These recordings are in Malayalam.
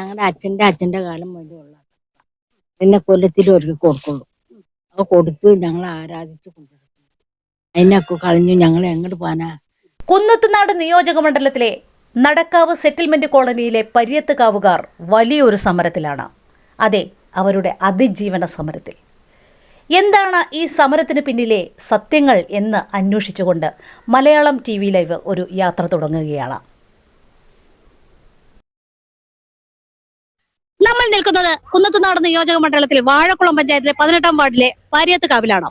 ഞങ്ങളുടെ അച്ഛന്റെ അച്ഛന്റെ കാലം മുതലേ ഉള്ള എന്നെ കൊല്ലത്തിൽ ഒരു കൊടുക്കുള്ളൂ. അത് കൊടുത്ത് ഞങ്ങൾ ആരാധിച്ച് കൊണ്ടുവരും അതിനൊക്കെ കളഞ്ഞു ഞങ്ങൾ എങ്ങോട്ട് പോകാനാ കുന്നത്തുനാട് നിയോജക മണ്ഡലത്തിലെ നടക്കാവ് സെറ്റിൽമെന്റ് കോളനിയിലെ പര്യത്തുകാവുകാർ വലിയൊരു സമരത്തിലാണ്. അതെ അവരുടെ അതിജീവന സമരത്തിൽ. എന്താണ് ഈ സമരത്തിന് പിന്നിലെ സത്യങ്ങൾ എന്ന് അന്വേഷിച്ചുകൊണ്ട് മലയാളം ടി വി ലൈവ് ഒരു യാത്ര തുടങ്ങുകയാണ്. നമ്മൾ നിൽക്കുന്നത് കുന്നത്തുനാട് നിയോജക മണ്ഡലത്തിൽ വാഴക്കുളം പഞ്ചായത്തിലെ പതിനെട്ടാം വാർഡിലെ പാരിയത്തുകാവിലാണ്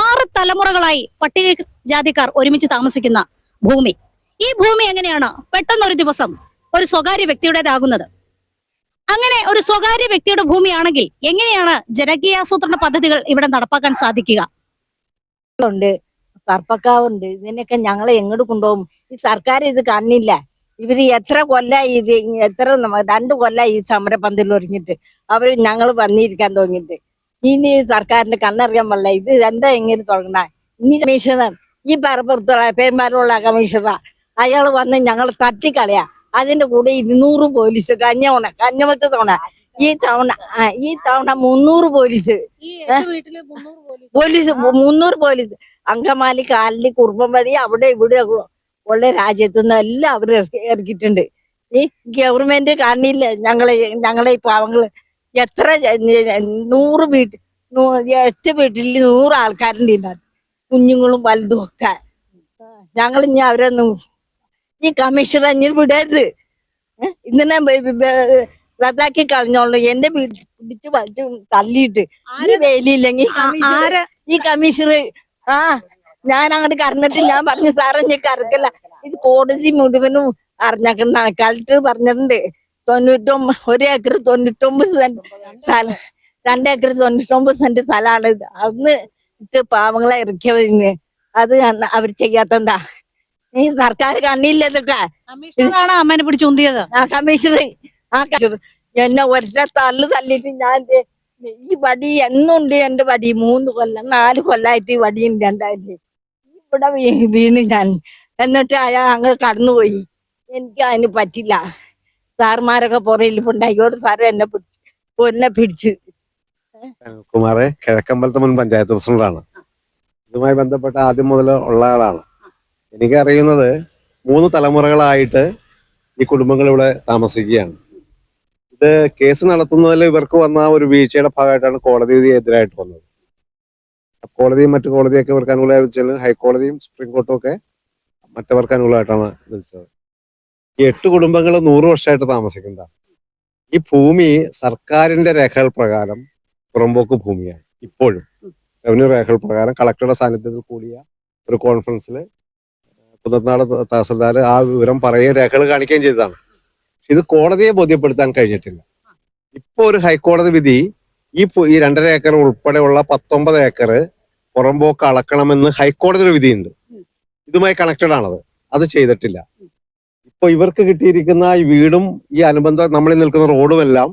ആറ് തലമുറകളായി പട്ടിക ജാതിക്കാർ ഒരുമിച്ച് താമസിക്കുന്ന ഭൂമി. ഈ ഭൂമി എങ്ങനെയാണ്? പെട്ടെന്നൊരു ദിവസം ഒരു സ്വകാര്യ വ്യക്തിയുടേതാകുന്നത്. അങ്ങനെ ഒരു സ്വകാര്യ വ്യക്തിയുടെ ഭൂമിയാണെങ്കിൽ എങ്ങനെയാണ് ജനകീയാസൂത്രണ പദ്ധതികൾ ഇവിടെ നടപ്പാക്കാൻ സാധിക്കുക? ഉണ്ട്. സർപ്പക്കാവുണ്ട്. ഇതിനൊക്കെ ഞങ്ങളെ എങ്ങോട്ട് കൊണ്ടുപോകും? ഈ സർക്കാർ ഇത് കാണില്ല. ഇവർ എത്ര കൊല്ലായി ഇത് എത്ര രണ്ട് കൊല്ലായി ഈ സമരപന്തിൽ ഒരുങ്ങിട്ട് അവർ ഞങ്ങൾ വന്നിരിക്കാൻ തോന്നിട്ട് ഇനി സർക്കാരിന്റെ കണ്ണറിയാൻ പാടില്ല. ഇത് എന്താ എങ്ങനെ തുടങ്ങണ? ഇനി കമ്മീഷണർ ഈ പറപ്പുറത്തുള്ള പേന്മാരുള്ള കമ്മീഷണർ അയാൾ വന്ന് ഞങ്ങൾ തട്ടിക്കളയാ. അതിന്റെ കൂടെ ഇരുന്നൂറ് പോലീസ് കഞ്ഞവണ കഞ്ഞമത്തെ തവണ. ഈ തവണ ഈ തവണ മുന്നൂറ് പോലീസ്. പോലീസ്? മുന്നൂറ് പോലീസ്. അങ്കമാലി കാലിൽ കുറുമ്പം വഴി അവിടെ ഇവിടെ ഉള്ള രാജ്യത്തു നിന്ന് എല്ലാം അവർ ഇറക്കിയിട്ടുണ്ട് ഈ ഗവൺമെന്റ് കാണില്ല. ഞങ്ങളെ ഞങ്ങളെ ഈ പാവങ്ങൾ എത്ര നൂറ് വീട്ടിൽ എട്ട് വീട്ടിൽ നൂറ് ആൾക്കാരുണ്ട് ഇതിനകത്ത് കുഞ്ഞുങ്ങളും വലുതും ഒക്കെ. ഞങ്ങൾ ഇനി അവരൊന്നും ഈ കമ്മീഷണർ ഇനി വിടരുത്. ഇന്നെ ഇതിനെ റദ്ദാക്കി കളഞ്ഞോളൂ. എന്റെ വീട്ടിൽ പിടിച്ച് വലിച്ചു തള്ളിയിട്ട്. ഈ വേലിയില്ലെങ്കിൽ ആര് ഈ കമ്മീഷണർ ആ ഞാൻ അങ്ങോട്ട് കറന്നിട്ട് ഞാൻ പറഞ്ഞു സാറേ ഞാൻ കറക്കല്ല ഇത് കോടതി മുഴുവനും അറിഞ്ഞാക്കുന്ന കളക്ടർ പറഞ്ഞിട്ടുണ്ട്. തൊണ്ണൂറ്റൊമ്പത് ഒരു ഏക്കർ തൊണ്ണൂറ്റൊമ്പത് സെന്റ് സ്ഥലം രണ്ട് ഏക്കർ തൊണ്ണൂറ്റൊമ്പത് സെന്റ് സ്ഥലമാണ് ഇത് അന്ന് ഇട്ട് പാവങ്ങളെ ഇറക്കിയവരിന്ന് അത് അവർ ചെയ്യാത്തെന്താ? ഈ സർക്കാർ കണ്ണില്ല ഇതൊക്കെ. അമ്മേനെ പിടിച്ച് ഉന്തിയത്? ആ കമ്മീഷണർ. ആ എന്നെ ഒറ്റ തള്ളു തള്ളിയിട്ട് ഞാൻ ഈ വടി എന്നുണ്ട് എന്റെ വടി. മൂന്ന് കൊല്ലം നാല് കൊല്ലായിട്ട് ഈ വടിയും രണ്ടായിരം ഇവിടെ വീണ് ഞാൻ. എന്നിട്ട് അയാൾ അങ്ങ് കടന്നുപോയി. എനിക്ക് അതിന് പറ്റില്ല. സാർമാരൊക്കെ പുറയിൽ ഉണ്ടായിക്കോട്ട് സാറ് എന്നെ പിടിച്ചു എന്നെ പിടിച്ച്. കുമാറെ കിഴക്കമ്പലത്തെ മുൻ പഞ്ചായത്ത് പ്രസിഡന്റാണ്. ഇതുമായി ബന്ധപ്പെട്ട ആദ്യം മുതൽ ഉള്ള ആളാണ്. എനിക്കറിയുന്നത് മൂന്ന് തലമുറകളായിട്ട് ഈ കുടുംബങ്ങൾ ഇവിടെ താമസിക്കുകയാണ്. ഇത് കേസ് നടത്തുന്നതിൽ ഇവർക്ക് വന്ന ഒരു വീഴ്ചയുടെ ഭാഗമായിട്ടാണ് കോടതി എതിരായിട്ട് വന്നത്. കോടതിയും മറ്റു കോടതിയൊക്കെ ഇവർക്ക് അനുകൂലമായി വെച്ചാൽ ഹൈക്കോടതിയും സുപ്രീം കോർട്ടും ഒക്കെ മറ്റവർക്ക് അനുകൂലമായിട്ടാണ് വിധിച്ചത്. ഈ എട്ട് കുടുംബങ്ങൾ നൂറ് വർഷമായിട്ട് താമസിക്കുന്നതാണ്. ഈ ഭൂമി സർക്കാരിന്റെ രേഖകൾ പ്രകാരം പുറമ്പോക്ക് ഭൂമിയാണ് ഇപ്പോഴും. റവന്യൂ രേഖകൾ പ്രകാരം കളക്ടറുടെ സാന്നിധ്യത്തിൽ കൂടിയ ഒരു കോൺഫറൻസിൽ പുതുനാട് തഹസിൽദാർ ആ വിവരം പറയുകയും രേഖകൾ കാണിക്കുകയും ചെയ്തതാണ്. ഇത് കോടതിയെ ബോധ്യപ്പെടുത്താൻ കഴിഞ്ഞിട്ടില്ല. ഇപ്പോൾ ഒരു ഹൈക്കോടതി വിധി ഈ ഈ രണ്ടര ഏക്കർ ഉൾപ്പെടെയുള്ള പത്തൊമ്പത് ഏക്കർ പുറമ്പോക്ക് അളക്കണമെന്ന് ഹൈക്കോടതി ഒരു വിധിയുണ്ട് ഇതുമായി കണക്റ്റഡ് ആണത്. അത് ചെയ്തിട്ടില്ല. ഇപ്പൊ ഇവർക്ക് കിട്ടിയിരിക്കുന്ന ഈ വീടും ഈ അനുബന്ധ നമ്മളിൽ നിൽക്കുന്ന റോഡും എല്ലാം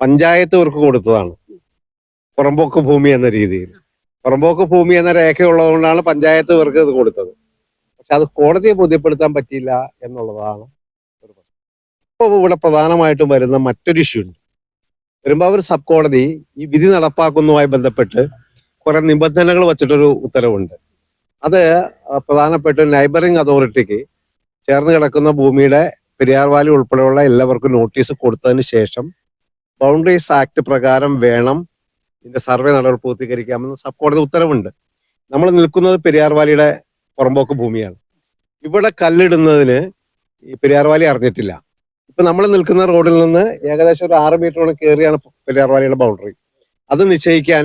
പഞ്ചായത്ത് ഇവർക്ക് കൊടുത്തതാണ്. പുറമ്പോക്ക് ഭൂമി എന്ന രീതിയിൽ. പുറമ്പോക്ക് ഭൂമി എന്ന രേഖയുള്ളതുകൊണ്ടാണ് പഞ്ചായത്ത് ഇവർക്ക് ഇത് കൊടുത്തത്. പക്ഷെ അത് കോടതിയെ ബോധ്യപ്പെടുത്താൻ പറ്റിയില്ല എന്നുള്ളതാണ് ഒരു പ്രശ്നം. ഇപ്പോൾ ഇവിടെ പ്രധാനമായിട്ടും വരുന്ന മറ്റൊരു ഇഷ്യൂ ഉണ്ട്. പെരുമ്പാവൂർ സബ് കോടതി ഈ വിധി നടപ്പാക്കുന്നതുമായി ബന്ധപ്പെട്ട് കുറെ നിബന്ധനകൾ വച്ചിട്ടൊരു ഉത്തരവുണ്ട്. അത് പ്രധാനപ്പെട്ട നൈബറിംഗ് അതോറിറ്റിക്ക് ചേർന്ന് കിടക്കുന്ന ഭൂമിയുടെ പെരിയാർ വാലി ഉൾപ്പെടെയുള്ള എല്ലാവർക്കും നോട്ടീസ് കൊടുത്തതിന് ശേഷം ബൗണ്ടറീസ് ആക്ട് പ്രകാരം വേണം ഇതിന്റെ സർവേ നടപടി പൂർത്തീകരിക്കാമെന്ന് സബ് കോടതി ഉത്തരവുണ്ട്. നമ്മൾ നിൽക്കുന്നത് പെരിയാർ വാലിയുടെ പുറമ്പോക്ക് ഭൂമിയാണ്. ഇവിടെ കല്ലിടുന്നതിന് ഈ പെരിയാർ വാലി അറിഞ്ഞിട്ടില്ല. ഇപ്പൊ നമ്മൾ നിൽക്കുന്ന റോഡിൽ നിന്ന് ഏകദേശം ഒരു ആറ് മീറ്ററോളം കയറിയാണ് പെരിയാർ വാലിയുടെ ബൗണ്ടറി അത് നിശ്ചയിക്കാൻ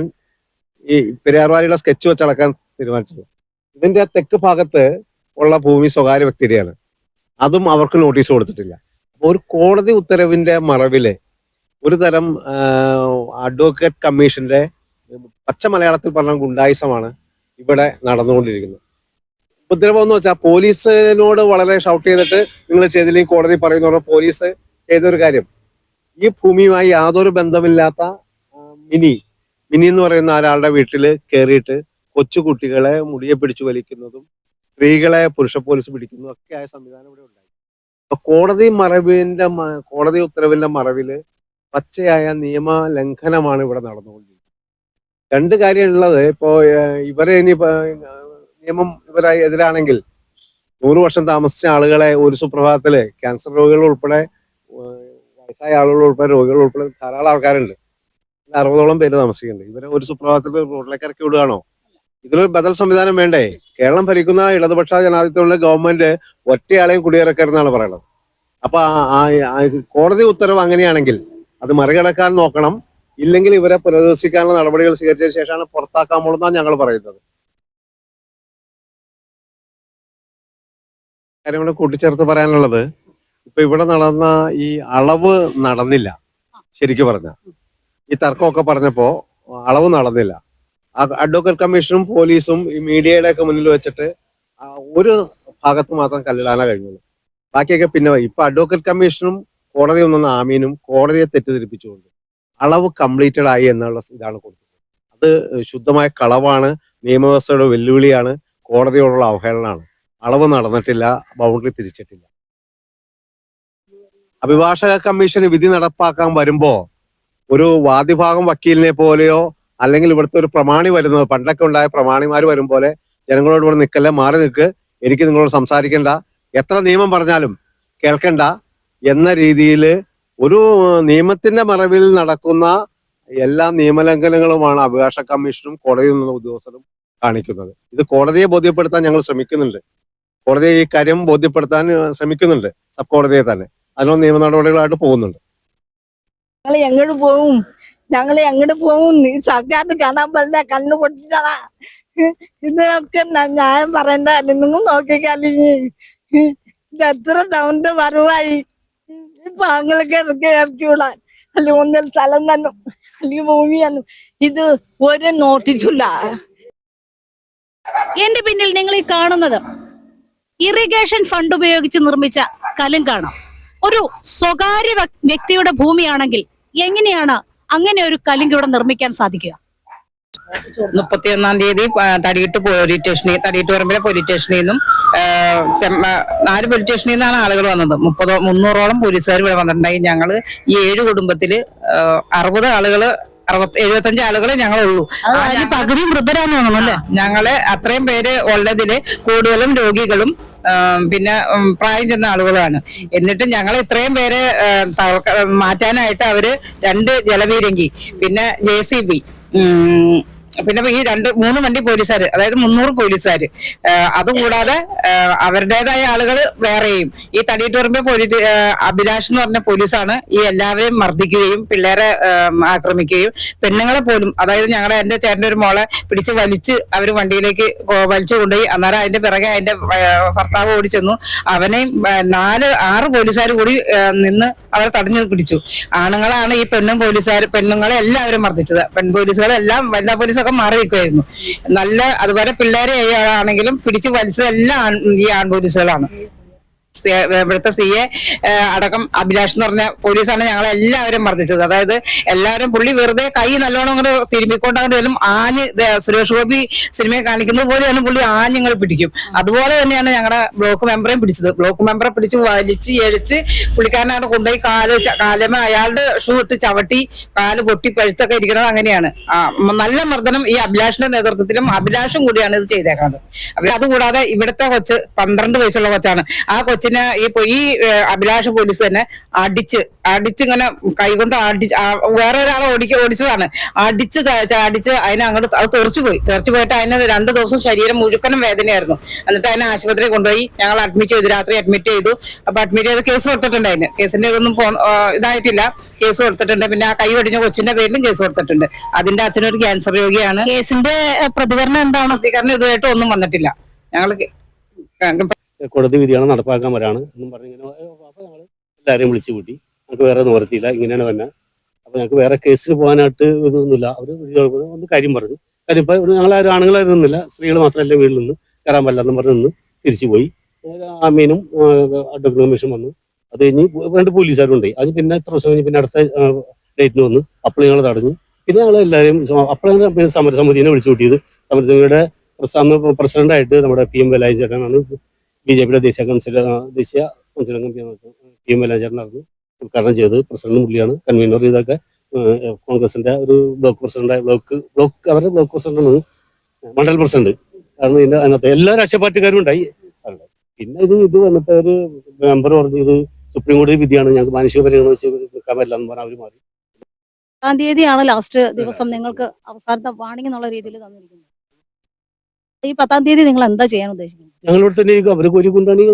ഈ പെരിയാർവാലിയുടെ സ്കെച്ച് വെച്ച് അളക്കാൻ തീരുമാനിച്ചത് ഇതിന്റെ തെക്ക് ഭാഗത്ത് ഉള്ള ഭൂമി സ്വകാര്യ വ്യക്തിയുടെയാണ്. അതും അവർക്ക് നോട്ടീസ് കൊടുത്തിട്ടില്ല. അപ്പൊ ഒരു കോടതി ഉത്തരവിന്റെ മറവിൽ ഒരു തരം അഡ്വക്കേറ്റ് കമ്മീഷന്റെ പച്ച മലയാളത്തിൽ പറഞ്ഞ ഗുണ്ടായുസമാണ് ഇവിടെ നടന്നുകൊണ്ടിരിക്കുന്നത്. ഉപദ്രവം എന്ന് വെച്ചാൽ പോലീസിനോട് വളരെ ഷൗട്ട് ചെയ്തിട്ട് നിങ്ങൾ ചെയ്തില്ലെങ്കിൽ കോടതി പറയുന്ന പോലെ പോലീസ് ചെയ്തൊരു കാര്യം. ഈ ഭൂമിയുമായി യാതൊരു ബന്ധമില്ലാത്ത മിനി മിനി എന്ന് പറയുന്ന ഒരാളുടെ വീട്ടിൽ കയറിയിട്ട് കൊച്ചുകുട്ടികളെ മുടിയെ പിടിച്ചു വലിക്കുന്നതും സ്ത്രീകളെ പുരുഷ പോലീസ് പിടിക്കുന്നതും ഒക്കെ ആയ സംവിധാനം ഇവിടെ ഉണ്ടായി. അപ്പൊ കോടതി മറവിന്റെ കോടതി ഉത്തരവിന്റെ മറവിൽ പച്ചയായ നിയമ ലംഘനമാണ് ഇവിടെ നടന്നുകൊണ്ടിരിക്കുന്നത്. രണ്ട് കാര്യമുള്ളത് ഇപ്പോ ഇവരെ ഇനി നിയമം ഇവരെ എതിരാണെങ്കിൽ നൂറ് വർഷം താമസിച്ച ആളുകളെ ഒരു സുപ്രഭാതത്തിൽ ക്യാൻസർ രോഗികൾ ഉൾപ്പെടെ വയസ്സായ ആളുകൾ ഉൾപ്പെടെ രോഗികൾ ഉൾപ്പെടെ ധാരാളം ആൾക്കാരുണ്ട്. അറുപതോളം പേര് താമസിക്കുന്നുണ്ട്. ഇവരെ ഒരു സുപ്രഭാതത്തിൽ റോഡിലേക്ക് ഇറക്കി വിടുകയാണോ? ഇതിലൊരു ബദൽ സംവിധാനം വേണ്ടേ? കേരളം ഭരിക്കുന്ന ഇടതുപക്ഷ ജനാധിപത്യമുള്ള ഗവൺമെന്റ് ഒറ്റയാളെയും കുടിയിറക്കരുതെന്നാണ് പറയുന്നത്. അപ്പൊ കോടതി ഉത്തരവ് അങ്ങനെയാണെങ്കിൽ അത് മറികടക്കാൻ നോക്കണം. ഇല്ലെങ്കിൽ ഇവരെ പുനരധിവസിക്കാനുള്ള നടപടികൾ സ്വീകരിച്ചതിന് ശേഷമാണ് പുറത്താക്കാമുള്ളതാണ് ഞങ്ങൾ പറയുന്നത്. കാര്യം കൂടെ കൂട്ടിച്ചേർത്ത് പറയാനുള്ളത് ഇപ്പൊ ഇവിടെ നടന്ന ഈ അളവ് നടന്നില്ല. ശരിക്കും പറഞ്ഞ. ഈ തർക്കമൊക്കെ പറഞ്ഞപ്പോ അളവ് നടന്നില്ല. അഡ്വക്കേറ്റ് കമ്മീഷനും പോലീസും ഈ മീഡിയയുടെ ഒക്കെ മുന്നിൽ വെച്ചിട്ട് ഒരു ഭാഗത്ത് മാത്രം കല്ലിടാനാ കഴിഞ്ഞുള്ളൂ. ബാക്കിയൊക്കെ പിന്നെ ഇപ്പൊ അഡ്വക്കേറ്റ് കമ്മീഷനും കോടതി ഒന്നെന്ന ആമീനും കോടതിയെ തെറ്റിദ്ധരിപ്പിച്ചുകൊണ്ട് അളവ് കംപ്ലീറ്റഡ് ആയി എന്നുള്ള ഇതാണ് കൊടുത്തത് അത് ശുദ്ധമായ കളവാണ് നിയമവ്യവസ്ഥയുടെ വെല്ലുവിളിയാണ് കോടതിയോടുള്ള അവഹേളനാണ്. അളവ് നടന്നിട്ടില്ല ബൗണ്ടറി തിരിച്ചിട്ടില്ല. അഭിഭാഷക കമ്മീഷന് വിധി നടപ്പാക്കാൻ വരുമ്പോ ഒരു വാദിഭാഗം വക്കീലിനെ പോലെയോ അല്ലെങ്കിൽ ഇവിടുത്തെ ഒരു പ്രമാണി വരുന്നത് പണ്ടൊക്കെ ഉണ്ടായ പ്രമാണിമാർ വരും പോലെ ജനങ്ങളോട് ഇവിടെ നിൽക്കല്ല മാറി നിൽക്ക് എനിക്ക് നിങ്ങളോട് സംസാരിക്കണ്ട. എത്ര നിയമം പറഞ്ഞാലും കേൾക്കണ്ട എന്ന രീതിയിൽ ഒരു നിയമത്തിന്റെ മറവിൽ നടക്കുന്ന എല്ലാ നിയമലംഘനങ്ങളുമാണ് അഭിഭാഷക കമ്മീഷനും കോടതിയിൽ നിന്നുള്ള ഉദ്യോഗസ്ഥരും കാണിക്കുന്നത്. ഇത് കോടതിയെ ബോധ്യപ്പെടുത്താൻ ഞങ്ങൾ ശ്രമിക്കുന്നുണ്ട്. കോടതിയെ ഈ കാര്യം ബോധ്യപ്പെടുത്താൻ ശ്രമിക്കുന്നുണ്ട്. സബ് കോടതിയെ തന്നെ. അതിനുള്ള നിയമ നടപടികളായിട്ട് പോകുന്നുണ്ട്. ഞങ്ങൾ എങ്ങോട്ട് പോവും? ഞങ്ങൾ എങ്ങോട്ട് പോവും? നീ സർക്കാരിന് കാണാൻ പറ്റില്ല കണ്ണു പൊട്ടിച്ചതാ. ഇതൊക്കെ ഞാൻ പറയണ്ട നിങ്ങൾ നോക്കിക്കാലി. ഇത് എത്ര സൗണ്ട് വരവായി. ഈ പാങ്ങളൊക്കെ ഇറക്കി ഇറക്കി വിടാൻ. അല്ലെങ്കിൽ ഒന്നിൽ സ്ഥലം തന്നെ അല്ലെങ്കിൽ ഭൂമി ഇത് ഒരു നോട്ടിച്ചില്ല എന്റെ പിന്നിൽ നിങ്ങൾ ഈ കാണുന്നത് ഇറിഗേഷൻ ഫണ്ട് ഉപയോഗിച്ച് നിർമ്മിച്ച കലുങ്കാണ്. ഒരു സ്വകാര്യ വ്യക്തിയുടെ ഭൂമിയാണെങ്കിൽ എങ്ങനെയാണ് അങ്ങനെ ഒരു കലുങ്ക് ഇവിടെ നിർമ്മിക്കാൻ സാധിക്കുക? മുപ്പത്തിയൊന്നാം തീയതി തടിയിട്ട് പോലീസ് സ്റ്റേഷനിൽ തടിയിട്ട് പറമ്പിലെ പോലീസ് സ്റ്റേഷനിൽ നിന്നും നാല് പോലീസ് സ്റ്റേഷനിൽ നിന്നാണ് ആളുകൾ വന്നത്. മുപ്പതോ മുന്നൂറോളം പോലീസുകാർ ഇവിടെ വന്നിട്ടുണ്ടായി. ഞങ്ങൾ ഈ ഏഴ് കുടുംബത്തിൽ ആ, അറുപത് ആളുകൾ അറുപത്തി എഴുപത്തഞ്ച് ആളുകളെ ഞങ്ങളുള്ളൂ. പകുതി വൃദ്ധരാന്ന് തോന്നുന്നു അല്ലേ? ഞങ്ങൾ അത്രയും പേര് ഉള്ളതിൽ കൂടുതലും രോഗികളും പിന്നെ പ്രായം ചെന്ന ആളുകളാണ് എന്നിട്ട് ഞങ്ങൾ ഇത്രയും പേരെ മാറ്റാനായിട്ട് അവർ രണ്ട് ജലപീരങ്കി പിന്നെ ജെ സി ബി പിന്നെ ഈ രണ്ട് മൂന്ന് വണ്ടി പോലീസുകാർ അതായത് മുന്നൂറ് പോലീസുകാർ അതുകൂടാതെ അവരുടേതായ ആളുകൾ വേറെയും. ഈ തടിയിട്ടുറമ്പ് പോലീസ് അഭിലാഷ് എന്ന് പറഞ്ഞ പോലീസാണ് ഈ എല്ലാവരെയും മർദ്ദിക്കുകയും പിള്ളേരെ ആക്രമിക്കുകയും. പെണ്ണുങ്ങളെ പോലും അതായത് ഞങ്ങളുടെ എന്റെ ചേട്ടന്റെ ഒരു മോളെ പിടിച്ച് വലിച്ച് അവർ വണ്ടിയിലേക്ക് വലിച്ചു കൊണ്ടുപോയി. അന്നേരം അതിന്റെ പിറകെ അതിന്റെ ഭർത്താവ് ഓടി ചെന്നു. അവനെയും നാല് ആറ് പോലീസുകാർ കൂടി നിന്ന് അവരെ തടഞ്ഞു പിടിച്ചു. ആണുങ്ങളാണ് ഈ പെണ്ണും പോലീസുകാർ പെണ്ണുങ്ങളെ എല്ലാവരും മർദ്ദിച്ചത്. പെൺ പോലീസുകളെല്ലാം വനിതാ പോലീസൊക്കെ മാറി നിൽക്കുമായിരുന്നു നല്ല അതുപോലെ പിള്ളേരെ ആണെങ്കിലും പിടിച്ചു വലിച്ചതെല്ലാം ഈ ആൺ പോലീസുകളാണ്. ഇവിടുത്തെ സി എ അടക്കം അഭിലാഷ് എന്ന് പറഞ്ഞ പോലീസാണ് ഞങ്ങളെ എല്ലാവരും മർദ്ദിച്ചത്. അതായത് എല്ലാവരും പുള്ളി വെറുതെ കൈ നല്ലോണം അങ്ങോട്ട് തിരുമ്മിക്കൊണ്ടാണ്ട് വരും ആഞ്ഞ് സുരേഷ് ഗോപി സിനിമയെ കാണിക്കുന്നത് പോലെയാണ് പുള്ളി ആഞ്ഞുങ്ങൾ പിടിക്കും. അതുപോലെ തന്നെയാണ് ഞങ്ങളുടെ ബ്ലോക്ക് മെമ്പറേയും പിടിച്ചത്. ബ്ലോക്ക് മെമ്പറെ പിടിച്ച് വലിച്ച് എഴിച്ച് പുള്ളിക്കാരനായിട്ട് കൊണ്ടുപോയി കാൽ കാലമേ അയാളുടെ ഷൂ ഇട്ട് ചവിട്ടി കാൽ പൊട്ടി പഴുത്തൊക്കെ ഇരിക്കുന്നത് അങ്ങനെയാണ്. നല്ല മർദ്ദനം ഈ അഭിലാഷിന്റെ നേതൃത്വത്തിലും അഭിലാഷും കൂടിയാണ് ഇത് ചെയ്തേക്കുന്നത് അതുകൂടാതെ ഇവിടുത്തെ കൊച്ച് പന്ത്രണ്ട് വയസ്സുള്ള കൊച്ചാണ്. ആ കൊച്ചിനെ ഈ ഈ അഭിലാഷ പോലീസ് തന്നെ അടിച്ച് അടിച്ചിങ്ങനെ കൈകൊണ്ട് അടിച്ച് വേറെ ഒരാളെ ഓടിക്ക ഓടിച്ചതാണ്. അടിച്ച് അടിച്ച് അതിനെ അങ്ങോട്ട് അത് തെറിച്ചു പോയി. തെറിച്ചു പോയിട്ട് അതിന് രണ്ടു ദിവസം ശരീരം മുഴുക്കനും വേദനയായിരുന്നു. എന്നിട്ട് അതിനെ ആശുപത്രിയിൽ കൊണ്ടുപോയി ഞങ്ങൾ അഡ്മിറ്റ് ചെയ്തു. രാത്രി അഡ്മിറ്റ് ചെയ്തു. അപ്പൊ അഡ്മിറ്റ് ചെയ്ത് കേസ് കൊടുത്തിട്ടുണ്ട് അതിന്. കേസിന്റെ ഇതൊന്നും പോ ഇതായിട്ടില്ല. കേസ് കൊടുത്തിട്ടുണ്ട്. പിന്നെ ആ കൈ ഒടിഞ്ഞ കൊച്ചിന്റെ പേരിലും കേസ് കൊടുത്തിട്ടുണ്ട്. അതിന്റെ അച്ഛനൊരു ക്യാൻസർ രോഗിയാണ്. കേസിന്റെ പ്രതികരണം എന്താണ്? പ്രതികരണം ഇതുമായിട്ട് ഒന്നും വന്നിട്ടില്ല. ഞങ്ങൾ കോടതി വിധിയാണ് നടപ്പാക്കാൻ വരാണ് എന്നും പറഞ്ഞ് ഇങ്ങനെ അപ്പോൾ ഞങ്ങൾ എല്ലാവരെയും വിളിച്ചു കൂട്ടി. ഞങ്ങൾക്ക് വേറെ നിവർത്തിയില്ല ഇങ്ങനെയാണ് വന്നെ അപ്പോൾ ഞങ്ങൾക്ക് വേറെ കേസിൽ പോകാനായിട്ട് ഇതൊന്നുമില്ല. അവർ ഒന്ന് കാര്യം പറഞ്ഞു. കാര്യം ഇപ്പൊ ഞങ്ങൾ ആരും ആണുങ്ങളായിരുന്നില്ല സ്ത്രീകൾ മാത്രമല്ല വീട്ടിൽ നിന്ന്. കയറാൻ പറ്റില്ലെന്ന് പറഞ്ഞ് നിന്ന് തിരിച്ചു പോയി. ആമീനും അഡ്വക്കേറ്റ് കമ്മീഷൻ വന്നു. അത് കഴിഞ്ഞ് രണ്ട് പോലീസുകാരും ഉണ്ടായി. അത് പിന്നെ എത്ര ദിവസം കഴിഞ്ഞ് പിന്നെ അടുത്ത ഡേറ്റിന് വന്നു അപ്പോൾ ഞങ്ങൾ തടഞ്ഞു. പിന്നെ ഞങ്ങൾ എല്ലാവരെയും അപ്പോഴാണ് പിന്നെ സമരസമിതിനെ വിളിച്ചു കൂട്ടിയത്. സമരസമിതിയുടെ അന്ന് പ്രസിഡന്റായിട്ട് നമ്മുടെ പി എം വേലായി ചേട്ടനാണ്. ബി ജെ പിയുടെ ദേശീയ കൗൺസിൽ ദേശീയ കൗൺസിലംഗം പി എം വേലാചാരനായിരുന്നു ഉദ്ഘാടനം ചെയ്തത് പ്രസിഡന്റ് പുള്ളിയാണ് കൺവീനർ ഇതൊക്കെ കോൺഗ്രസിന്റെ ഒരു ബ്ലോക്ക് പ്രസിഡന്റ് ബ്ലോക്ക് ബ്ലോക്ക് അവരുടെ ബ്ലോക്ക് പ്രസിഡന്റാണ് മണ്ഡൽ പ്രസിഡന്റ്. കാരണം ഇതിന്റെ അതിനകത്ത് എല്ലാ രാഷ്ട്രീയ പാർട്ടിക്കാരും ഉണ്ടായി. പിന്നെ ഇത് ഇത് വന്നിട്ട് ഒരു മെമ്പർ പറഞ്ഞു ഇത് സുപ്രീം കോടതി വിധിയാണ് ഞങ്ങൾക്ക് മാനുഷിക പരിഗണന വെച്ച് നിൽക്കാൻ പറ്റില്ല എന്ന് പറഞ്ഞാൽ അവർ മാറി. പത്താം തീയതിയാണ് ലാസ്റ്റ് ദിവസം നിങ്ങൾക്ക് അവസാനത്തെ വാണിംഗ് എന്നുള്ള രീതിയിൽ തന്നിരിക്കുന്നത്. ഈ പത്താം തീയതി നിങ്ങൾ എന്താ ചെയ്യാൻ ഉദ്ദേശിക്കുന്നത്? തന്നെ ഇരിക്കും.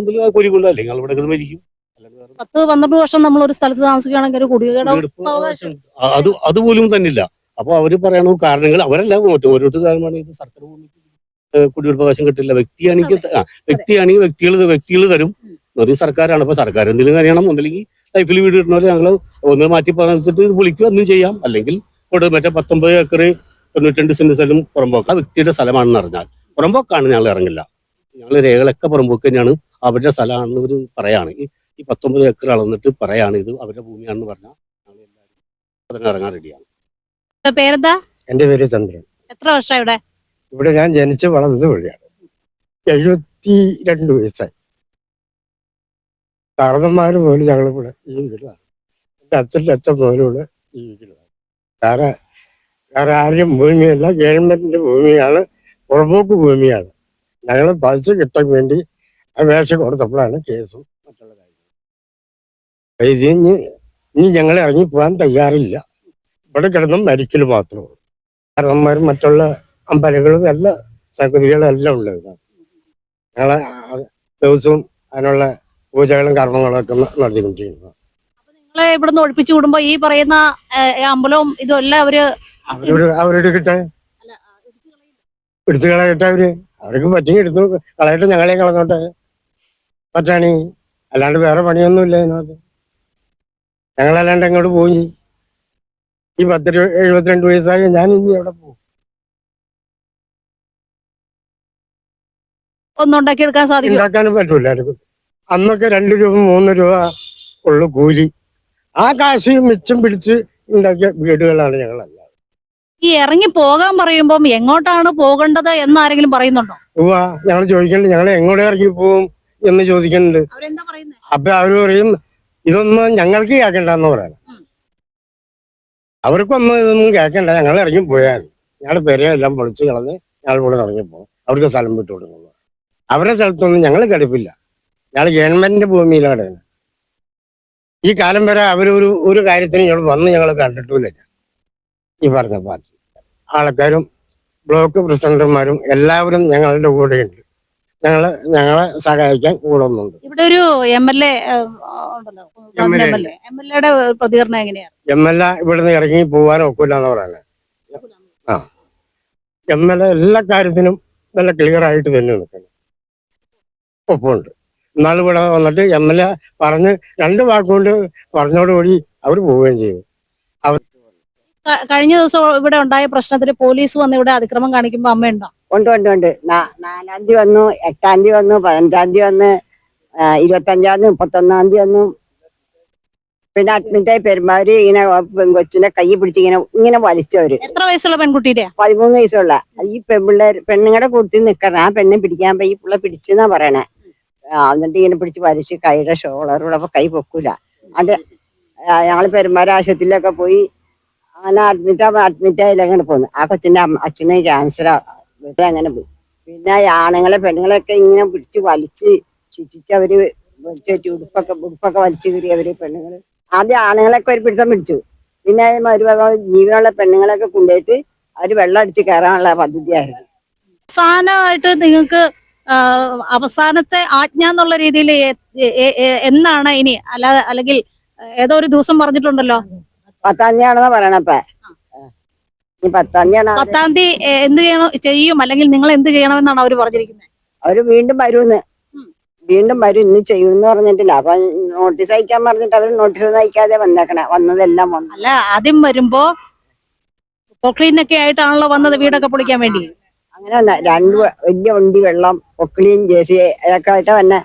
എന്തെങ്കിലും ആ അല്ലെങ്കിൽ ഞങ്ങൾ ഇവിടെ കിടന്ന് മരിക്കും. അല്ലാണ്ട് വേറെ പത്ത് പന്ത്രണ്ട് വർഷം നമ്മൾ ഒരു സ്ഥലത്ത് താമസിക്കുകയാണെങ്കിൽ ഒരു കുടിയേട അവകാശം അത് അതുപോലും തന്നില്ല. അപ്പൊ അവർ പറയണ കാരണങ്ങൾ അവരല്ല ഓരോരുത്തർ കാരണമാണ് ഇത് സർക്കാർ ഭൂമിക്ക് ഏഹ് കുടിയെടുപ്പ് അവകാശം കിട്ടില്ല. വ്യക്തിയാണെങ്കിൽ വ്യക്തിയാണെങ്കിൽ വ്യക്തികൾ വ്യക്തികൾ തരും. ഒരു സർക്കാരാണ്. അപ്പൊ സർക്കാർ എന്തെങ്കിലും കാര്യമാണ് ഒന്നില്ലെങ്കിൽ ലൈഫിൽ വീട് കിട്ടുന്ന പോലെ ഞങ്ങൾ ഒന്ന് മാറ്റി പറഞ്ഞിട്ട് ഇത് വിളിക്കുക. ഒന്നും ചെയ്യാം. അല്ലെങ്കിൽ ഇവിടെ മറ്റേ പത്തൊമ്പത് ഏക്കർ തൊണ്ണൂറ്റി രണ്ട് സെന്റ് സ്ഥലം പുറമ്പോക്കാം വ്യക്തിയുടെ സ്ഥലമാണെന്ന് അറിഞ്ഞാൽ. പുറമ്പോക്കാണ് ഞങ്ങൾ ഇറങ്ങില്ല ഞങ്ങൾ രേഖകളൊക്കെ പുറമ്പോക്ക് തന്നെയാണ് അവരുടെ സ്ഥലമാണെന്ന് ഇവർ പറയാണ്. ഈ പത്തൊമ്പത് ഏക്കർ അളന്നിട്ട് പറയാണ് ഇത് അവരുടെ ഭൂമിയാണെന്ന് പറഞ്ഞാൽ ഞങ്ങൾ എല്ലാവരും അതിന് ഇറങ്ങാൻ റെഡിയാണ്. പേരെന്താ? എന്റെ പേര് ചന്ദ്രൻ. എത്ര വർഷം ഇവിടെ? ഇവിടെ ഞാൻ ജനിച്ച് വളർന്നത് വഴിയാണ് എഴുപത്തി രണ്ട് വയസ്സായി. താറന്മാർ പോലും ഞങ്ങളിവിടെ ഈ വീട്ടിലാണ്. എന്റെ അച്ഛന്റെ അച്ഛൻ പോലും ഇവിടെ ഈ വീട്ടിലാണ്. വേറെ വേറെ ആരും ഭൂമിയല്ല. ഗവൺമെന്റിന്റെ ഭൂമിയാണ് പുറമ്പോക്ക് ഭൂമിയാണ്. ഞങ്ങൾ പതിച്ച് കിട്ടാൻ വേണ്ടി അപേക്ഷ കൊടുത്തപ്പോഴാണ് കേസും മറ്റുള്ള കാര്യങ്ങളും. ഇത് ഇനി ഇനി ഞങ്ങൾ ഇറങ്ങി പോകാൻ തയ്യാറില്ല. ഇവിടെ കിടന്നും മരിക്കൽ മാത്രമേ ഉള്ളൂ. കാരണന്മാരും മറ്റുള്ള അമ്പലങ്ങളും എല്ലാ സംഗതികളും എല്ലാം ഉണ്ട് ഞങ്ങളെ ദിവസവും അതിനുള്ള പൂജകളും കർമ്മങ്ങളും ഒക്കെ നടത്തിക്കൊണ്ടിരിക്കുന്നത് നിങ്ങളെ ഇവിടുന്ന് ഒഴിപ്പിച്ചു വിടുമ്പോ ഈ പറയുന്ന അമ്പലവും ഇതും എല്ലാം അവർ അവരോട് അവരോട് കിട്ടെ എടുത്തു കളയട്ടെ അവർ. അവർക്ക് പറ്റി എടുത്തു കളയട്ടെ ഞങ്ങളെയും കളഞ്ഞോട്ടെ. പറ്റാണി. അല്ലാണ്ട് വേറെ പണിയൊന്നുമില്ല ഇതിനകത്ത്. ഞങ്ങളല്ലാണ്ട് അങ്ങോട്ട് പോയി ഈ പത്ത് എഴുപത്തിരണ്ട് വയസ്സായി ഞാൻ ഇനി എവിടെ പോകും ഒന്നുണ്ടാക്കിയെടുക്കാൻ സാധിക്കും ഉണ്ടാക്കാനും പറ്റൂല. അന്നൊക്കെ രണ്ട് രൂപ മൂന്ന് രൂപ ഉള്ള കൂലി. ആ കാശ് മിച്ചം പിടിച്ച് ഉണ്ടാക്കിയ വീടുകളാണ് ഞങ്ങളല്ല. ഈ ഇറങ്ങി പോകാൻ പറയുമ്പം എങ്ങോട്ടാണ് പോകേണ്ടത് എന്ന് ആരെങ്കിലും പറയുന്നുണ്ടോ? ഞങ്ങൾ ചോദിക്കണ്ട്. ഞങ്ങൾ എങ്ങോട്ട് ഇറങ്ങി പോകും എന്ന് ചോദിക്കുന്നുണ്ട് അപ്പൊ അവർ പറയും ഇതൊന്നും ഞങ്ങൾക്ക് കേൾക്കണ്ടെന്ന് പറയണം. ഉം. അവർക്കൊന്നും ഇതൊന്നും കേൾക്കണ്ട. ഞങ്ങൾ ഇറങ്ങി പോയാൽ ഞങ്ങളുടെ പെരയെല്ലാം പൊളിച്ച് കളഞ്ഞ് ഞങ്ങൾ ഇവിടെ ഇറങ്ങി പോകും അവർക്ക് സ്ഥലം വിട്ടു കൊടുക്കുന്നു അവരുടെ സ്ഥലത്തൊന്നും ഞങ്ങൾ കിടപ്പില്ല. ഞങ്ങൾ ഗവൺമെന്റിന്റെ ഭൂമിയിലാണ്. കിടക്കുന്നത് ഈ കാലം വരെ അവരൊരു ഒരു കാര്യത്തിന് ഞങ്ങൾ വന്ന് ഞങ്ങൾ കണ്ടിട്ടില്ല ഈ പറഞ്ഞ പാർട്ടി. ആൾക്കാരും ബ്ലോക്ക് പ്രസിഡന്റുമാരും എല്ലാവരും ഞങ്ങളുടെ കൂടെയുണ്ട് ഞങ്ങൾ ഞങ്ങളെ സഹായിക്കാൻ കൂടെ ഒന്നുണ്ട് ഇവിടെ ഒരു M L A M L എയുടെ പ്രതികരണം എങ്ങനെയാണ്? എം എൽ എ ഇവിടുന്ന് ഇറങ്ങി പോകാൻ ഒക്കില്ല എന്ന് പറയുന്നത് ആ. എം എൽ എ എല്ലാ കാര്യത്തിനും നല്ല ക്ലിയർ ആയിട്ട് തന്നെ നിൽക്കണം. ഒപ്പമുണ്ട്. എന്നാൽ ഇവിടെ വന്നിട്ട് എം എൽ എ പറഞ്ഞ് രണ്ട് വാക്കുകൊണ്ട് പറഞ്ഞോടുകൂടി അവർ പോവുകയും ചെയ്തു. കഴിഞ്ഞ ദിവസം ഇവിടെ ഉണ്ടായ പ്രശ്നത്തിൽ പോലീസ് വന്ന് ഇവിടെ അതിക്രമം കാണിക്കുമ്പോ അമ്മയുണ്ടോ ഉണ്ട്? ഉണ്ട് ഉണ്ട് നാലാം തീയതി വന്നു എട്ടാം തീയതി വന്നു പതിനഞ്ചാം തീയതി വന്ന് ഇരുപത്തി ഇരുപത്തഞ്ചാം തീയതി മുപ്പത്തൊന്നാം തീയതി വന്നു. പിന്നെ അഡ്മിറ്റ് അഡ്മിറ്റായി പെരുമാര് ഇങ്ങനെ കൊച്ചിനെ കൈ പിടിച്ച് ഇങ്ങനെ ഇങ്ങനെ വലിച്ചവര് എത്ര വയസ്സുള്ള പെൺകുട്ടിയുടെ? പതിമൂന്ന് വയസ്സുള്ള. ഈ പെൺപിള്ളേർ പെണ്ണുങ്ങളുടെ കൂട്ടി നിക്കണം ആ പെണ്ണെ പിടിക്കാൻ പോയി ഈ പിള്ള പിടിച്ചെന്നാ പറയണേ. എന്നിട്ട് ഇങ്ങനെ പിടിച്ച് വലിച്ച് കൈയുടെ ഷോളറൂടെ കൈ പൊക്കൂല. അത് ഞങ്ങൾ പെരുമാറ ആശുപത്രിയിലൊക്കെ പോയി അങ്ങനെ അഡ്മിറ്റ് അഡ്മിറ്റ് ആയില്ല അങ്ങനെ പോന്നു. ആ കൊച്ചിന്റെ അച്ഛന് ക്യാൻസർ അങ്ങനെ പോയി. പിന്നെ ആണുങ്ങളെ പെണ്ണുങ്ങളെയൊക്കെ ഇങ്ങനെ പിടിച്ച് വലിച്ച് ചുറ്റിച്ച് അവർ വലിച്ചു ഉടുപ്പൊക്കെ ഉടുപ്പൊക്കെ വലിച്ചു കീറി അവർ ആദ്യം ആണുങ്ങളൊക്കെ ഒരു പിടുത്തം പിടിച്ചു. പിന്നെ മരുഭാഗം ജീവനുള്ള പെണ്ണുങ്ങളെയൊക്കെ കൊണ്ടുപോയിട്ട് അവർ വെള്ളം അടിച്ച് കയറാനുള്ള പദ്ധതിയായിരുന്നു. അവസാനമായിട്ട് നിങ്ങൾക്ക് അവസാനത്തെ ആജ്ഞ എന്നുള്ള രീതിയിൽ എന്നാണ് ഇനി? അല്ലാതെ അല്ലെങ്കിൽ ഏതോ ഒരു ദിവസം പറഞ്ഞിട്ടുണ്ടല്ലോ? പത്താം തീയതിയാണെന്നാ പറയണപ്പേ ഈ പത്താം തീയതിയാണ് പത്താം തീയതി എന്ത് ചെയ്യണോ ചെയ്യും? അല്ലെങ്കിൽ നിങ്ങൾ എന്ത് ചെയ്യണമെന്നാണ് അവർ പറഞ്ഞിരിക്കുന്നത് അവർ വീണ്ടും വരുമെന്ന് വീണ്ടും വരും ഇന്ന് ചെയ്യുമെന്ന് പറഞ്ഞിട്ടില്ല. അപ്പൊ നോട്ടീസ് അയക്കാൻ പറഞ്ഞിട്ട് അവർ നോട്ടീസ് ഒന്നും അയക്കാതെ വന്നേക്കണേ. വന്നതെല്ലാം വന്നു. അല്ല ആദ്യം വരുമ്പോ പൊക്ലീനൊക്കെ ആയിട്ടാണല്ലോ വന്നത് വീടൊക്കെ പൊളിക്കാൻ വേണ്ടി. അങ്ങനെ വന്ന. രണ്ട് വലിയ വണ്ടി വെള്ളം പൊക്കിളിയും ജേസി അതൊക്കെ ആയിട്ട് വന്നെ.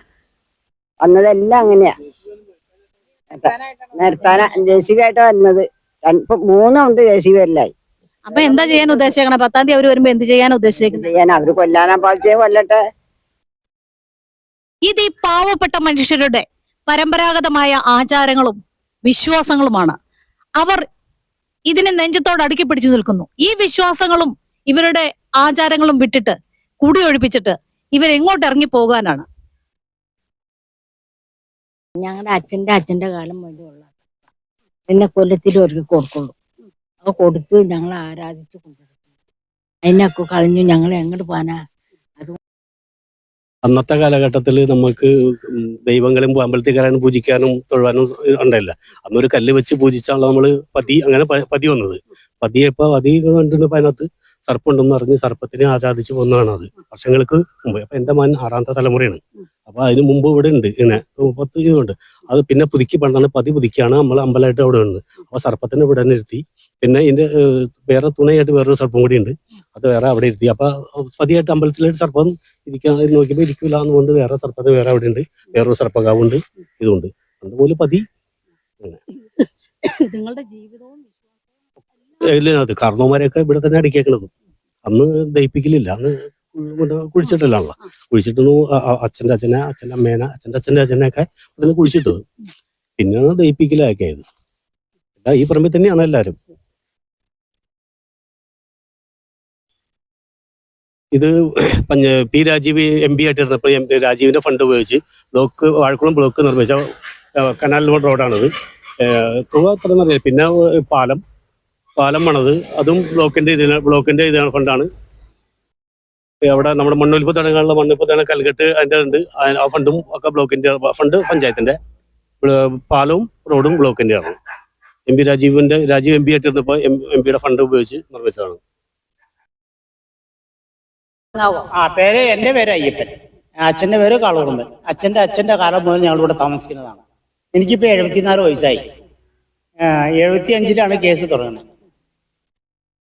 വന്നതെല്ലാം അങ്ങനെയാ. നിർത്താന ജെ സി ബി ആയിട്ട് വരുന്നത് മൂന്നുണ്ട് ജെ സി ബി എല്ലായി അപ്പൊ എന്താ ചെയ്യാൻ ഉദ്ദേശിക്കണം പത്താം തീയതി അവർ വരുമ്പോ എന്ത് ചെയ്യാൻ ഉദ്ദേശിക്കുന്നത് ചെയ്യാൻ അവർ കൊല്ലാനാ പാലിച്ചേ കൊല്ലട്ടെ. ഇത് ഈ പാവപ്പെട്ട മനുഷ്യരുടെ പരമ്പരാഗതമായ ആചാരങ്ങളും വിശ്വാസങ്ങളുമാണ്. അവർ ഇതിനെ നെഞ്ചത്തോട് അടുക്കി പിടിച്ചു നിൽക്കുന്നു. ഈ വിശ്വാസങ്ങളും ഇവരുടെ ആചാരങ്ങളും വിട്ടിട്ട് കുടിയൊഴിപ്പിച്ചിട്ട് ഇവരെങ്ങോട്ട് ഇറങ്ങി പോകാനാണ്? ഞങ്ങളുടെ അച്ഛന്റെ അച്ഛന്റെ കാലം മുതലേ ഉള്ളത്. എന്നെ കൊല്ലത്തിൽ ഒരുക്കി കൊടുക്കുള്ളൂ. അത് കൊടുത്ത് ഞങ്ങൾ ആരാധിച്ചു കൊണ്ടിരിക്കും അതിനൊക്കെ കളഞ്ഞു ഞങ്ങൾ എങ്ങോട്ട് പോകാനാ അന്നത്തെ കാലഘട്ടത്തിൽ നമുക്ക് ദൈവങ്ങളും അമ്പലത്തിൽ കയറാനും പൂജിക്കാനും തൊഴുവാനും ഉണ്ടായില്ല. അന്നൊരു കല്ല് വെച്ച് പൂജിച്ചാണല്ലോ നമ്മൾ പതി അങ്ങനെ പതി വന്നത്. പതിയെ ഇപ്പൊ പതി കണ്ടിരുന്നപ്പോ അതിനകത്ത് സർപ്പുണ്ടെന്ന് അറിഞ്ഞ് സർപ്പത്തിനെ ആരാധിച്ചു പോകുന്നതാണ് അത് വർഷങ്ങൾക്ക് മുമ്പ്. അപ്പൊ എന്റെ മകൻ ആറാമത്തെ തലമുറയാണ്. അപ്പൊ അതിന് മുമ്പ് ഇവിടെ ഉണ്ട് ഇങ്ങനെ പത്ത് ഇതുണ്ട് അത് പിന്നെ പുതുക്കി പണ്ടാണ് പതി പുതുക്കിയാണ് നമ്മൾ അമ്പലമായിട്ട് അവിടെ ഉണ്ട് അപ്പൊ സർപ്പത്തിനെ ഇവിടെ തന്നെ ഇരുത്തി. പിന്നെ ഇതിന്റെ വേറെ തുണയായിട്ട് വേറൊരു സർപ്പം കൂടി ഉണ്ട്. അത് വേറെ അവിടെ ഇരുത്തി. അപ്പൊ പതിയായിട്ട് അമ്പലത്തിലായിട്ട് സർപ്പം ഇരിക്കാൻ നോക്കിയപ്പോ ഇരിക്കില്ല എന്നുകൊണ്ട് വേറെ സർപ്പത്തിന് വേറെ അവിടെ ഉണ്ട്. വേറൊരു സർപ്പകാവുണ്ട് ഇതുണ്ട്. അതുപോലെ പതി. നിങ്ങളുടെ ജീവിതവും ഇതിനകത്ത് കാരണവന്മാരെയൊക്കെ ഇവിടെ തന്നെ അടിക്കേക്കണത്. അന്ന് ദഹിപ്പിക്കലില്ല. അന്ന് കുഴിച്ചിട്ടില്ലാണല്ലോ. കുഴിച്ചിട്ടു അച്ഛന്റെ അച്ഛനെ അച്ഛന്റെ അമ്മേനെ അച്ഛന്റെ അച്ഛന്റെ അച്ഛനെയൊക്കെ അതിന് കുഴിച്ചിട്ടത്. പിന്നെയാണ് ദയിപ്പിക്കലൊക്കെ ആയത് ഈ പറമ്പിൽ തന്നെയാണ് എല്ലാരും ഇത് പി രാജീവ് എം പി ആയിട്ടിരുന്നപ്പോൾ എം പി രാജീവിന്റെ ഫണ്ട് ഉപയോഗിച്ച് ബ്ലോക്ക് വാഴക്കുളം ബ്ലോക്ക് നിർമ്മിച്ച കനാൽ റോഡാണിത്. തുക എത്ര എന്നറിയില്ല പിന്നെ പാലം. പാലം പണത് അതും ബ്ലോക്കിന്റെ ഇതിന് ബ്ലോക്കിന്റെ ഇതാണ് ഫണ്ടാണ്. അവിടെ നമ്മുടെ മണ്ണൊലിപ്പ് തടങ്ങാനുള്ള മണ്ണൊലിപ്പ് തടങ്ങ കൽക്കെട്ട് അതിന്റെ ഉണ്ട്. ആ- ഫണ്ടും ഒക്കെ ബ്ലോക്കിന്റെ ഫണ്ട് പഞ്ചായത്തിന്റെ പാലവും റോഡും ബ്ലോക്കിന്റെ ആണ് എം പി രാജീവിന്റെ രാജീവ് എം പി ആയിട്ടിരുന്നപ്പോൾ എം എം പിയുടെ ഫണ്ട് ഉപയോഗിച്ച് നിർമ്മിച്ചതാണ്. ആ പേര് എന്റെ പേര് അയ്യപ്പൻ. അച്ഛന്റെ പേര് കാളൂറുമ്പൻ അച്ഛന്റെ അച്ഛന്റെ കാലം മുതൽ ഞങ്ങൾ ഇവിടെ താമസിക്കുന്നതാണ്. എനിക്കിപ്പോൾ എഴുപത്തിനാല് വയസ്സായി. എഴുപത്തി അഞ്ചിലാണ് കേസ് തുടങ്ങുന്നത്.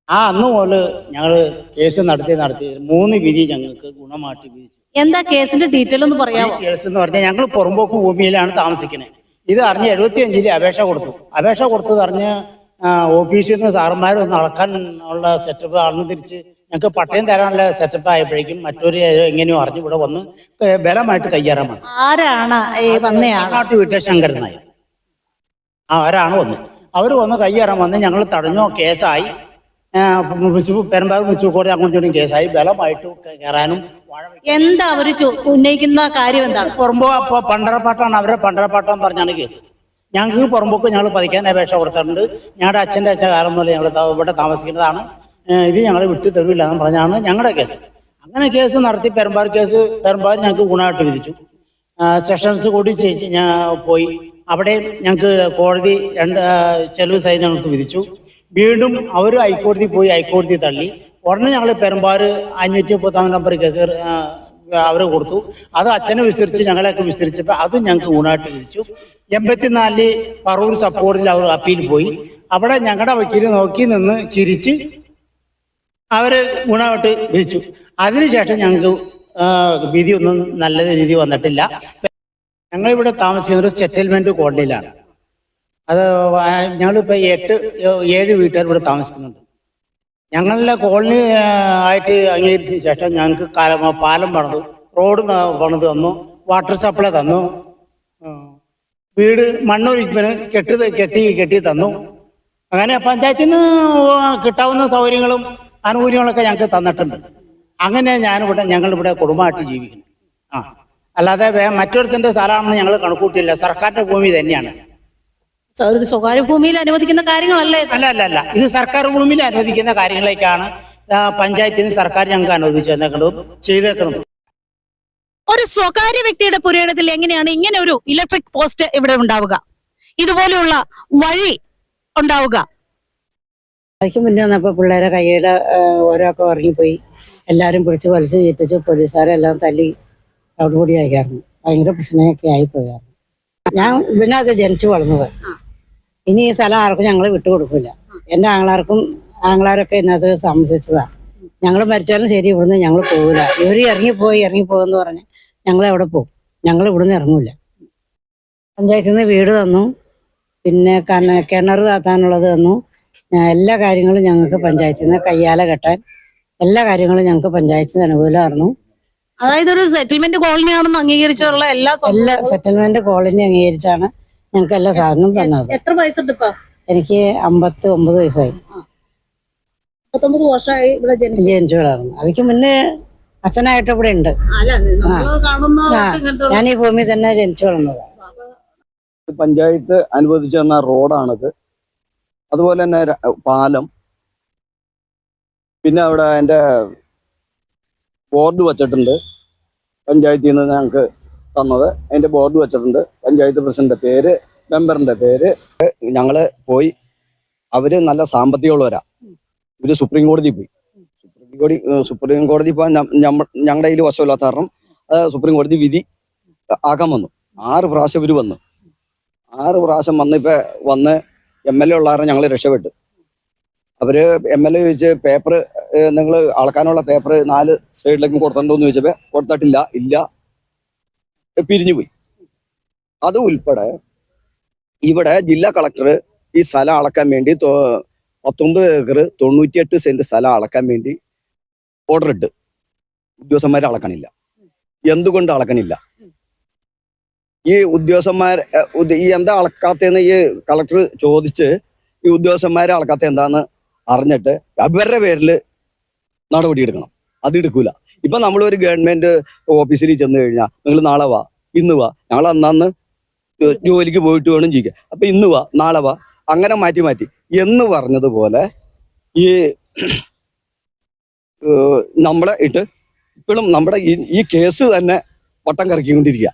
ആ അന്ന് മുതൽ ഞങ്ങൾ കേസ് നടത്തി നടത്തി. മൂന്ന് വിധി ഞങ്ങൾക്ക് ഗുണമാറ്റി വിധിച്ചു. എന്താ കേസിന്റെ ഡീറ്റെയിൽ ഒന്ന് പറയാമോ കേസ് എന്ന് പറഞ്ഞാൽ ഞങ്ങൾ പുറമ്പോക്ക് ഭൂമിയിലാണ് താമസിക്കുന്നത് ഇത് അറിഞ്ഞ് എഴുപത്തി അഞ്ചിൽ അപേക്ഷ കൊടുത്തു. അപേക്ഷ കൊടുത്തത് അറിഞ്ഞ് ഓഫീസിൽ നിന്ന് സാറന്മാർ ഒന്ന് അളക്കാൻ ഉള്ള സെറ്റപ്പ് അറിഞ്ഞ് തിരിച്ച് ഞങ്ങൾക്ക് പട്ടയം തരാനുള്ള സെറ്റപ്പ് ആയപ്പോഴേക്കും മറ്റൊരു എങ്ങനെയോ അറിഞ്ഞ് ഇവിടെ വന്ന് ബലമായിട്ട് കയ്യേറാൻ വന്നു. ആരാണ് നാട്ടു വീട്ടിൽ ശങ്കരൻ നായർ. ആ ആരാണ് വന്നത് അവർ വന്ന് കയ്യേറാൻ വന്ന് ഞങ്ങൾ തടഞ്ഞോ കേസായി. പെരുമ്പാവൂർ മുനിസിപ്പൽ കോടതി അങ്ങോട്ടും കേസായി ബലമായിട്ട് കയറാനും വാഴ എന്താ അവർ ഉന്നയിക്കുന്ന കാര്യം എന്താണ്? പുറമ്പോ അപ്പൊ പണ്ടറപ്പാട്ടാണ് അവരെ പണ്ടറപ്പാട്ടം പറഞ്ഞാണ് കേസ് ഞങ്ങൾക്ക് പുറമ്പോക്ക് ഞങ്ങൾ പതിക്കാൻ അപേക്ഷ കൊടുത്തിട്ടുണ്ട്. ഞങ്ങളുടെ അച്ഛന്റെ അച്ഛൻ കാലം മുതൽ ഞങ്ങൾ ഇവിടെ താമസിക്കുന്നതാണ്. ഇത് ഞങ്ങൾ വിട്ടു തരില്ല എന്ന് പറഞ്ഞാണ് ഞങ്ങളുടെ കേസ് അങ്ങനെ കേസ് നടത്തി പെരുമ്പാർ കേസ് പെരുമ്പാർ ഞങ്ങൾക്ക് ഗുണമായിട്ട് വിധിച്ചു. സെഷൻസ് കൂടി ഞാൻ പോയി. അവിടെ ഞങ്ങൾക്ക് കോടതി രണ്ട് ചെലവ് സഹിതം ഞങ്ങൾക്ക് വിധിച്ചു. വീണ്ടും അവർ ഹൈക്കോടതി പോയി ഹൈക്കോടതി തള്ളി. ഉടനെ ഞങ്ങൾ പെരുമ്പാർ അഞ്ഞൂറ്റി മുപ്പത്താം നമ്പർ കേസ് അവർ കൊടുത്തു. അത് അച്ഛനെ വിസ്തരിച്ച് ഞങ്ങളെയൊക്കെ വിസ്തരിച്ചപ്പോൾ അതും ഞങ്ങൾക്ക് ഊണായിട്ട് വിധിച്ചു എൺപത്തിനാലിൽ പറവൂർ സപ്പോർട്ടിൽ അവർ അപ്പീൽ പോയി. അവിടെ ഞങ്ങളുടെ വക്കീൽ നോക്കി നിന്ന് ചിരിച്ച് അവർ ഗുണമായിട്ട് വിധിച്ചു അതിനുശേഷം ഞങ്ങൾക്ക് വിധി ഒന്നും നല്ല രീതി വന്നിട്ടില്ല. ഞങ്ങളിവിടെ താമസിക്കുന്ന ഒരു സെറ്റിൽമെന്റ് കോളനിയിലാണ് അത് വാ- ഞങ്ങളിപ്പോ എട്ട് ഏഴ് വീട്ടുകാർ ഇവിടെ താമസിക്കുന്നുണ്ട്. ഞങ്ങളുടെ കോളനി ആയിട്ട് അംഗീകരിച്ച ശേഷം ഞങ്ങൾക്ക് പാലം പണിതു. റോഡ് പണിത് തന്നു. വാട്ടർ സപ്ലൈ തന്നു. വീട് മണ്ണൊരുക്കിന് കെട്ടി കെട്ടി കെട്ടി തന്നു. അങ്ങനെ പഞ്ചായത്തിൽ നിന്ന് കിട്ടാവുന്ന സൗകര്യങ്ങളും ആനുകൂല്യങ്ങളൊക്കെ ഞങ്ങൾക്ക് തന്നിട്ടുണ്ട്. അങ്ങനെ ഞാനിവിടെ ഞങ്ങളിവിടെ കുടുംബമായിട്ട് ജീവിക്കുന്നു. ആ അല്ലാതെ മറ്റൊരുത്തന്റെ സ്ഥലമാണെന്ന് ഞങ്ങൾ കണക്കൂട്ടിയില്ല സർക്കാരിന്റെ ഭൂമി തന്നെയാണ്. ഒരു സ്വകാര്യ ഭൂമിയിൽ അനുവദിക്കുന്ന കാര്യങ്ങളല്ലേ? അല്ല അല്ല അല്ല. ഇത് സർക്കാർ ഭൂമിയിൽ അനുവദിക്കുന്ന കാര്യങ്ങളേക്കാണ് പഞ്ചായത്തിൽ നിന്ന് സർക്കാർ ഞങ്ങൾക്ക് അനുവദിച്ചു ചെയ്തേക്കുന്നതും ഒരു സ്വകാര്യ വ്യക്തിയുടെ പുരയിടത്തിൽ എങ്ങനെയാണ് ഇങ്ങനെ ഒരു ഇലക്ട്രിക് പോസ്റ്റ് ഇവിടെ ഉണ്ടാവുക? ഇതുപോലെയുള്ള വഴി ഉണ്ടാവുക? അതിക്ക് മുന്നേ വന്നപ്പോൾ പിള്ളേരെ കൈയുടെ ഓരോക്കെ ഇറങ്ങിപ്പോയി എല്ലാവരും പിടിച്ച് വലിച്ച് ചീറ്റിച്ച് പോലീസുകാരെല്ലാം തല്ലി ചവിട്ടുപൊടിയാക്കിയായിരുന്നു ഭയങ്കര പ്രശ്നമൊക്കെ ആയിപ്പോയായിരുന്നു ഞാൻ പിന്നെ അത് ജനിച്ചു വളർന്നത്. ഇനി ഈ സ്ഥലം ആർക്കും ഞങ്ങൾ വിട്ടുകൊടുക്കില്ല എന്റെ ആങ്ങളാർക്കും ആങ്ങളാരൊക്കെ ഇതിനകത്ത് താമസിച്ചതാ. ഞങ്ങൾ മരിച്ചാലും ശരി ഇവിടുന്ന് ഞങ്ങൾ പോകില്ല ഇവർ ഇറങ്ങിപ്പോയി ഇറങ്ങിപ്പോകുമെന്ന് പറഞ്ഞ് ഞങ്ങൾ എവിടെ പോകും. ഞങ്ങൾ ഇവിടുന്ന് ഇറങ്ങില്ല പഞ്ചായത്തിൽ നിന്ന് വീട് തന്നു. പിന്നെ കന കിണർ താത്താനുള്ളത് തന്നു. എല്ലാ കാര്യങ്ങളും ഞങ്ങൾക്ക് പഞ്ചായത്തിൽ നിന്ന് കയ്യാല കെട്ടാൻ എല്ലാ കാര്യങ്ങളും ഞങ്ങൾക്ക് പഞ്ചായത്തിൽ നിന്ന് അനുകൂലമായിരുന്നു അതായത് ഒരു സെറ്റിൽമെന്റ് കോളനി ആണെന്ന് അംഗീകരിച്ചുള്ള എല്ലാ എല്ലാ സെറ്റിൽമെന്റ് കോളനി അംഗീകരിച്ചാണ്. ഞങ്ങൾക്ക് എല്ലാ സാധനവും തന്നത്. എത്ര വയസ്സുണ്ട് ഇപ്പൊ എനിക്ക് അമ്പത്തി ഒമ്പത് വയസ്സായി. പത്തൊമ്പത് വർഷമായി ഇവിടെ ജനിച്ചു. ജനിച്ചവരാണ്. അതിക്ക് മുന്നേ അച്ഛനായിട്ട് ഇവിടെ ഉണ്ട്. ഞാൻ ഈ ഭൂമി തന്നെ ജനിച്ചു വളർന്നത്. പഞ്ചായത്ത് അനുവദിച്ചു തന്ന റോഡാണിത്. അതുപോലെ തന്നെ പാലം. പിന്നെ അവിടെ എന്റെ ബോർഡ് വച്ചിട്ടുണ്ട്. പഞ്ചായത്തിൽ നിന്ന് ഞങ്ങൾക്ക് തന്നത്. അതിന്റെ ബോർഡ് വെച്ചിട്ടുണ്ട്. പഞ്ചായത്ത് പ്രസിഡന്റിന്റെ പേര് മെമ്പറിന്റെ പേര്. ഞങ്ങൾ പോയി. അവർ നല്ല സാമ്പത്തികമുള്ളവരാ. ഇവർ സുപ്രീം കോടതി പോയി. സുപ്രീം കോടതി സുപ്രീം കോടതി പോകാൻ ഞങ്ങളുടെ കയ്യിൽ വശമില്ലാത്ത കാരണം സുപ്രീം കോടതി വിധി ആക്കാൻ വന്നു. ആറ് പ്രാവശ്യം ഇവർ വന്നു. ആറ് പ്രാവശ്യം വന്ന് ഇപ്പൊ വന്ന് എം എൽ എ ഉള്ള ഞങ്ങൾ രക്ഷപ്പെട്ടു. അവർ എം എൽ എ ചോദിച്ച് പേപ്പർ നിങ്ങൾ അളക്കാനുള്ള പേപ്പർ നാല് സൈഡിലേക്കും കൊടുത്തിട്ടുണ്ടോ എന്ന് ചോദിച്ചപ്പോ കൊടുത്തിട്ടില്ല ഇല്ല. അതുൾപ്പെടെ അത് ഉൾപ്പെടെ ഇവിടെ ജില്ലാ കളക്ടർ ഈ സ്ഥലം അളക്കാൻ വേണ്ടി പത്തൊമ്പത് ഏക്കർ തൊണ്ണൂറ്റിയെട്ട് സെന്റ് സ്ഥലം അളക്കാൻ വേണ്ടി ഓർഡർ ഇട്ട് ഉദ്യോഗസ്ഥന്മാരെ അളക്കണില്ല. എന്തുകൊണ്ട് അളക്കണില്ല? ഈ ഉദ്യോഗസ്ഥന്മാർ ഈ എന്താ അളക്കാത്തതെന്ന് ഈ കളക്ടർ ചോദിച്ച് ഈ ഉദ്യോഗസ്ഥന്മാരെ അളക്കാത്ത എന്താന്ന് അറിഞ്ഞിട്ട് അവരുടെ പേരിൽ നടപടി എടുക്കണം അത് എടുക്കൂല. ഇപ്പൊ ഒരു ഗവൺമെന്റ് ഓഫീസിൽ ചെന്ന് കഴിഞ്ഞാൽ നിങ്ങൾ നാളെ വാ ഇന്ന് വാ ഞങ്ങൾ അന്നന്ന് ജോലിക്ക് പോയിട്ട് വേണം ജീവിക്കാൻ. അപ്പൊ ഇന്ന് വാ നാളെ വാ. അങ്ങനെ മാറ്റി മാറ്റി. എന്ന് പറഞ്ഞതുപോലെ ഈ നമ്മളെ ഇട്ട് ഇപ്പോഴും നമ്മുടെ ഈ ഈ കേസ് തന്നെ വട്ടം കറക്കിക്കൊണ്ടിരിക്കുക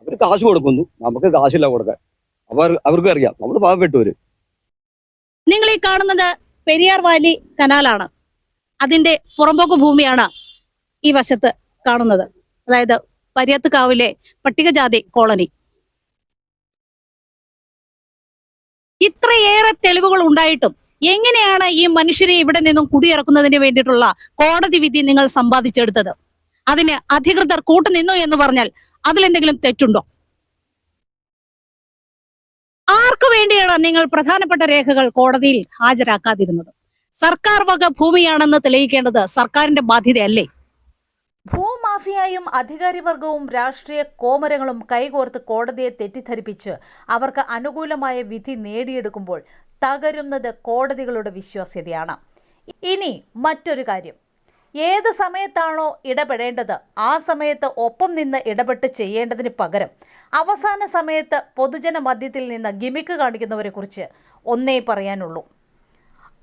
അവർ കാശ് കൊടുക്കുന്നു. നമുക്ക് കാശില്ല കൊടുക്കാൻ. അവർ അവർക്കും അറിയാം നമ്മൾ പാവപ്പെട്ടവര്. നിങ്ങൾ ഈ കാണുന്നത് പെരിയാർ വാലി കനാലാണ്. അതിന്റെ പുറമ്പോക്ക് ഭൂമിയാണ് ഈ വശത്ത് കാണുന്നത്. അതായത് പരിയത്തുകാവിലെ പട്ടികജാതി കോളനി. ഇത്രയേറെ തെളിവുകൾ ഉണ്ടായിട്ടും എങ്ങനെയാണ് ഈ മനുഷ്യരെ ഇവിടെ നിന്നും കുടിയിറക്കുന്നതിന് വേണ്ടിയിട്ടുള്ള കോടതി വിധി നിങ്ങൾ സമ്പാദിച്ചെടുത്തത്? അതിന് അധികൃതർ കൂട്ടുനിന്നു എന്ന് പറഞ്ഞാൽ അതിലെന്തെങ്കിലും തെറ്റുണ്ടോ? ആർക്കു വേണ്ടിയാണ് നിങ്ങൾ പ്രധാനപ്പെട്ട രേഖകൾ കോടതിയിൽ ഹാജരാക്കാതിരുന്നത്? സർക്കാർ വക ഭൂമിയാണെന്ന് തെളിയിക്കേണ്ടത് സർക്കാരിന്റെ ബാധ്യതയല്ലേ? ഭൂമാഫിയായും അധികാരിവർഗവും രാഷ്ട്രീയ കോമരങ്ങളും കൈകോർത്ത് കോടതിയെ തെറ്റിദ്ധരിപ്പിച്ച് അവർക്ക് അനുകൂലമായ വിധി നേടിയെടുക്കുമ്പോൾ തകരുന്നത് കോടതികളുടെ വിശ്വാസ്യതയാണ്. ഇനി മറ്റൊരു കാര്യം. ഏത് സമയത്താണോ ഇടപെടേണ്ടത്? ആ സമയത്ത് ഒപ്പം നിന്ന് ഇടപെട്ട് ചെയ്യേണ്ടതിന് പകരം അവസാന സമയത്ത് പൊതുജന മധ്യത്തിൽ നിന്ന് ഗിമിക്ക് കാണിക്കുന്നവരെ കുറിച്ച് ഒന്നേ പറയാനുള്ളൂ.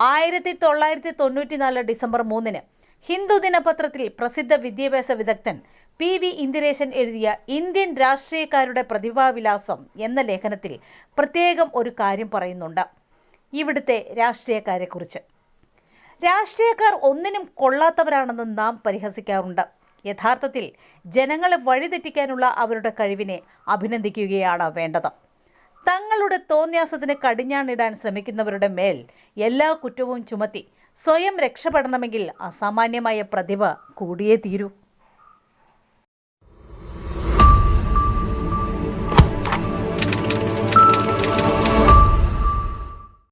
ആയിരത്തി തൊള്ളായിരത്തി തൊണ്ണൂറ്റിനാല് ഡിസംബർ മൂന്നിന് ഹിന്ദു ദിനപത്രത്തിൽ പ്രസിദ്ധ വിദ്യാഭ്യാസ വിദഗ്ധൻ പി വി ഇന്ദിരേശൻ എഴുതിയ ഇന്ത്യൻ രാഷ്ട്രീയക്കാരുടെ പ്രതിഭാവിലാസം എന്ന ലേഖനത്തിൽ പ്രത്യേകം ഒരു കാര്യം പറയുന്നുണ്ട്. ഇവിടുത്തെ രാഷ്ട്രീയക്കാരെക്കുറിച്ച്. രാഷ്ട്രീയക്കാർ ഒന്നിനും കൊള്ളാത്തവരാണെന്ന് നാം പരിഹസിക്കാറുണ്ട്. യഥാർത്ഥത്തിൽ ജനങ്ങളെ വഴിതെറ്റിക്കാനുള്ള അവരുടെ കഴിവിനെ അഭിനന്ദിക്കുകയാണ് വേണ്ടത്. തങ്ങളുടെ തോന്യാസത്തിന് കടിഞ്ഞാണിടാൻ ശ്രമിക്കുന്നവരുടെ മേൽ എല്ലാ കുറ്റവും ചുമത്തി സ്വയം രക്ഷപ്പെടണമെങ്കിൽ അസാമാന്യമായ പ്രതിഭ കൂടിയേ തീരൂ.